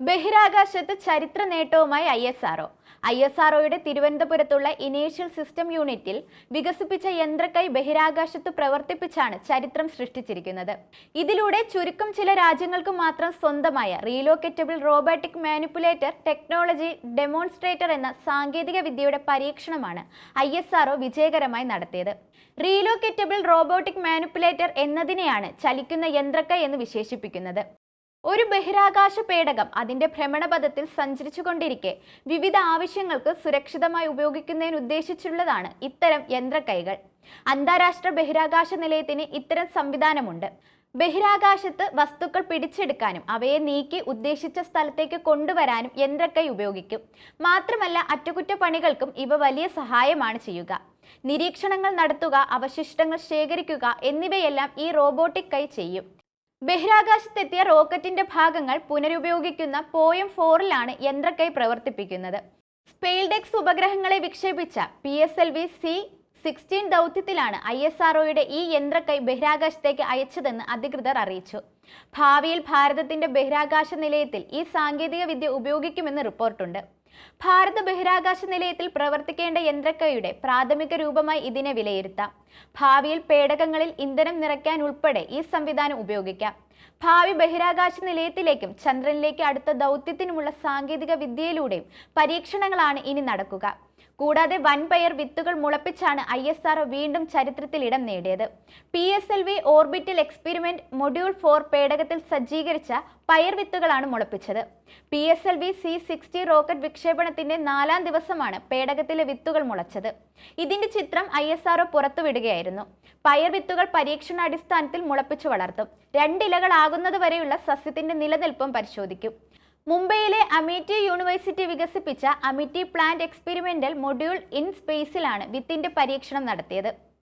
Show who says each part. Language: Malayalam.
Speaker 1: ബഹിരാകാശത്ത് ചരിത്ര നേട്ടവുമായി I S R O I S ആർഒയുടെ തിരുവനന്തപുരത്തുള്ള ഇനേഷ്യൽ സിസ്റ്റം യൂണിറ്റിൽ വികസിപ്പിച്ച യന്ത്രക്കൈ ബഹിരാകാശത്ത് പ്രവർത്തിപ്പിച്ചാണ് ചരിത്രം സൃഷ്ടിച്ചിരിക്കുന്നത്. ഇതിലൂടെ ചുരുക്കം ചില രാജ്യങ്ങൾക്ക് മാത്രം സ്വന്തമായ relocatable robotic manipulator technology demonstrator എന്ന സാങ്കേതിക വിദ്യയുടെ പരീക്ഷണമാണ് ഐ എസ് ആർഒ വിജയകരമായി നടത്തിയത്. റീലോക്കേറ്റബിൾ റോബോട്ടിക് മാനിപ്പുലേറ്റർ എന്നതിനെയാണ് ചലിക്കുന്ന യന്ത്രക്കൈ എന്ന് വിശേഷിപ്പിക്കുന്നത്. ഒരു ബഹിരാകാശ പേടകം അതിന്റെ ഭ്രമണപഥത്തിൽ സഞ്ചരിച്ചുകൊണ്ടിരിക്കെ വിവിധ ആവശ്യങ്ങൾക്ക് സുരക്ഷിതമായി ഉപയോഗിക്കുന്നതിന് ഉദ്ദേശിച്ചുള്ളതാണ് ഇത്തരം യന്ത്രക്കൈകൾ. അന്താരാഷ്ട്ര ബഹിരാകാശ നിലയത്തിന് ഇത്തരം സംവിധാനമുണ്ട്. ബഹിരാകാശത്ത് വസ്തുക്കൾ പിടിച്ചെടുക്കാനും അവയെ നീക്കി ഉദ്ദേശിച്ച സ്ഥലത്തേക്ക് കൊണ്ടുവരാനും യന്ത്രക്കൈ ഉപയോഗിക്കും. മാത്രമല്ല അറ്റകുറ്റപ്പണികൾക്കും ഇവ വലിയ സഹായമാണ് ചെയ്യുക. നിരീക്ഷണങ്ങൾ നടത്തുക അവശിഷ്ടങ്ങൾ ശേഖരിക്കുക എന്നിവയെല്ലാം ഈ റോബോട്ടിക് കൈ ചെയ്യും. ബഹിരാകാശത്തെത്തിയ റോക്കറ്റിന്റെ ഭാഗങ്ങൾ പുനരുപയോഗിക്കുന്ന പോയം ഫോറിലാണ് യന്ത്രക്കൈ പ്രവർത്തിപ്പിക്കുന്നത്. സ്പെയിൽഡെക്സ് ഉപഗ്രഹങ്ങളെ വിക്ഷേപിച്ച P S L V C sixteen ദൗത്യത്തിലാണ് I S ആർഒയുടെ ഈ യന്ത്രക്കൈ ബഹിരാകാശത്തേക്ക് അയച്ചതെന്ന് അധികൃതർ അറിയിച്ചു. ഭാവിയിൽ ഭാരതത്തിന്റെ ബഹിരാകാശ നിലയത്തിൽ ഈ സാങ്കേതിക വിദ്യ ഉപയോഗിക്കുമെന്ന് റിപ്പോർട്ടുണ്ട്. ഭാരത ബഹിരാകാശ നിലയത്തിൽ പ്രവർത്തിക്കേണ്ട യന്ത്രക്കയുടെ പ്രാഥമിക രൂപമായി ഇതിനെ വിലയിരുത്താം. ഭാവിയിൽ പേടകങ്ങളിൽ ഇന്ധനം നിറയ്ക്കാൻ ഉൾപ്പെടെ ഈ സംവിധാനം ഉപയോഗിക്കാം. ഭാവി ബഹിരാകാശ നിലയത്തിലേക്കും ചന്ദ്രനിലേക്ക് അടുത്ത ദൗത്യത്തിനുമുള്ള സാങ്കേതിക വിദ്യയിലൂടെയും പരീക്ഷണങ്ങളാണ് ഇനി നടക്കുക. കൂടാതെ വൻപയർ വിത്തുകൾ മുളപ്പിച്ചാണ് ഐ എസ് ആർ വീണ്ടും ചരിത്രത്തിൽ ഇടം നേടിയത്. P S L V orbital experiment module four പേടകത്തിൽ സജ്ജീകരിച്ച പയർ വിത്തുകളാണ് മുളപ്പിച്ചത്. P S L V C sixty rocket വിക്ഷേപണത്തിന്റെ നാലാം ദിവസമാണ് പേടകത്തിലെ വിത്തുകൾ മുളച്ചത്. ഇതിന്റെ ചിത്രം ഐ എസ് ആർഒ പുറത്തുവിടുകയായിരുന്നു. പയർ വിത്തുകൾ പരീക്ഷണാടിസ്ഥാനത്തിൽ മുളപ്പിച്ചു വളർത്തും. രണ്ടിലകളാകുന്നത് വരെയുള്ള സസ്യത്തിന്റെ നിലനിൽപ്പും പരിശോധിക്കും. മുംബൈയിലെ അമിറ്റി യൂണിവേഴ്സിറ്റി വികസിപ്പിച്ച Amity plant experimental module in സ്പേസിലാണ് വിത്തിന്റെ പരീക്ഷണം നടത്തിയത്.